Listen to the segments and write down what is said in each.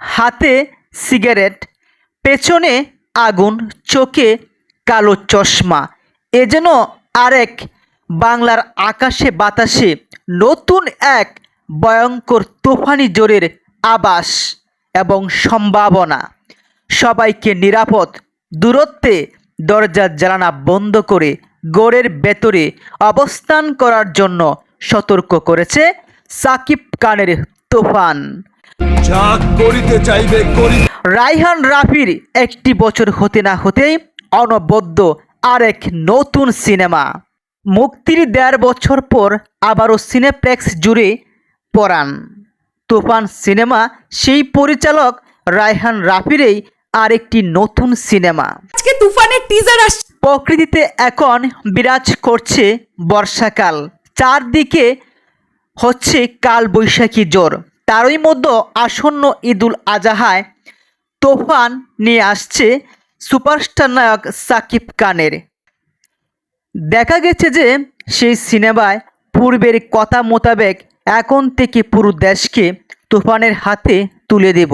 হাতে সিগারেট, পেছনে আগুন, চোখে কালো চশমা। এ যেন আরেক বাংলার আকাশে বাতাসে নতুন এক ভয়ঙ্কর তুফানি জোরের আবাস এবং সম্ভাবনা। সবাইকে নিরাপদ, দূরত্বে দরজার জ্বালানা বন্ধ করে গড়ের ভেতরে অবস্থান করার জন্য সতর্ক করেছে সাকিব খানের তুফান। যা করিতে চাইবে রাইহান রাফির একটি বছর হতে না হতেই অনবদ্য আরেক নতুন সিনেমা। মুক্তির দেড় বছর পর আবারও সিনেপ্লেক্স জুড়ে পড়ান। তুফান সিনেমা সেই পরিচালক রায়হান রাফিরেই আরেকটি নতুন সিনেমা। আজকে তুফানের টিজার আসছে। প্রকৃতিতে এখন বিরাজ করছে বর্ষাকাল। চারদিকে হচ্ছে কাল বৈশাখী জ্বর। তারই মধ্যে আসন্ন ঈদুল আজাহায় তোফান নিয়ে আসছে সুপারস্টার নায়ক সাকিব খানের। দেখা গেছে যে সেই সিনেমায় পূর্বের কথা মোতাবেক এখন থেকে পুরো দেশকে তুফানের হাতে তুলে দেব।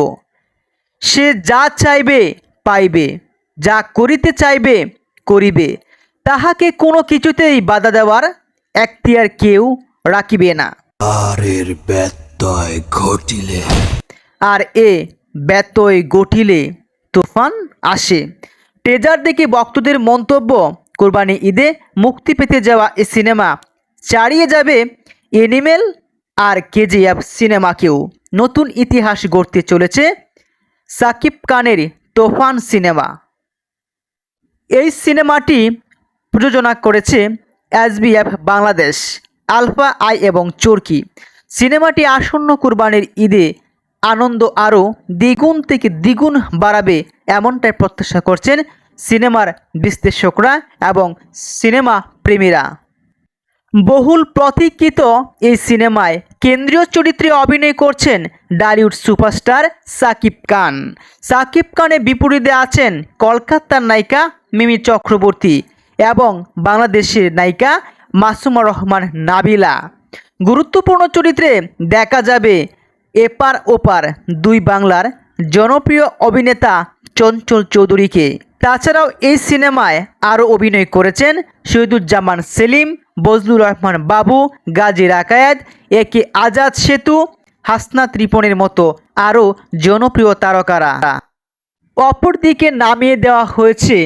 সে যা চাইবে, পাইবে, যা করিতে চাইবে, করিবে। তাহাকে কোনো কিছুতেই বাধা দেওয়ার এখতিয়ার কেউ রাখিবে না। আরের ব্যত্যয় ঘটিলে। আর এ ব্যতয় গঠিলে তুফান আসে। ট্রেজার দেখে ভক্তদের মন্তব্য, কোরবানি ঈদে মুক্তি পেতে যাওয়া এ সিনেমা চাড়িয়ে যাবে এনিমেল আর কেজিএফ সিনেমাকেও। নতুন ইতিহাস গড়তে চলেছে সাকিব খানের তোফান সিনেমা। এই সিনেমাটি প্রযোজনা করেছে এসবিএফ বাংলাদেশ। আলফা আই এবং চরকি। সিনেমাটি আসন্ন কুরবানির ঈদে আনন্দ আরও দ্বিগুণ থেকে দ্বিগুণ বাড়াবে এমনটাই প্রত্যাশা করছেন সিনেমার বিশ্লেষকরা এবং সিনেমা প্রেমীরা। বহুল প্রতীক্ষিত এই সিনেমায় কেন্দ্রীয় চরিত্রে অভিনয় করছেন ডালিউড সুপারস্টার সাকিব খান। সাকিব খানের বিপরীতে আছেন কলকাতার নায়িকা মিমি চক্রবর্তী এবং বাংলাদেশের নায়িকা মাসুমা রহমান নাবিলা। গুরুত্বপূর্ণ চরিত্রে দেখা যাবে এপার ওপার দুই বাংলার জনপ্রিয় অভিনেতা চঞ্চল চৌধুরীকে। তাছাড়াও এই সিনেমায় আরও অভিনয় করেছেন শহীদুজ্জামান সেলিম, বজলুর রহমান বাবু, গাজী রাকায়াত, এ কে আজাদ সেতু, হাসনা রিপনের মতো আরও জনপ্রিয় তারকারা। অপরদিকে নামিয়ে দেওয়া হয়েছে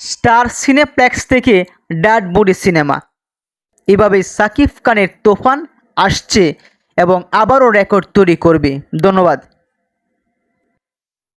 স্টার সিনেপ্লেক্স থেকে ড্যাড বডি সিনেমা। এভাবে সাকিব খানের তোফান আসছে এবং আবারও রেকর্ড তৈরি করবে। ধন্যবাদ।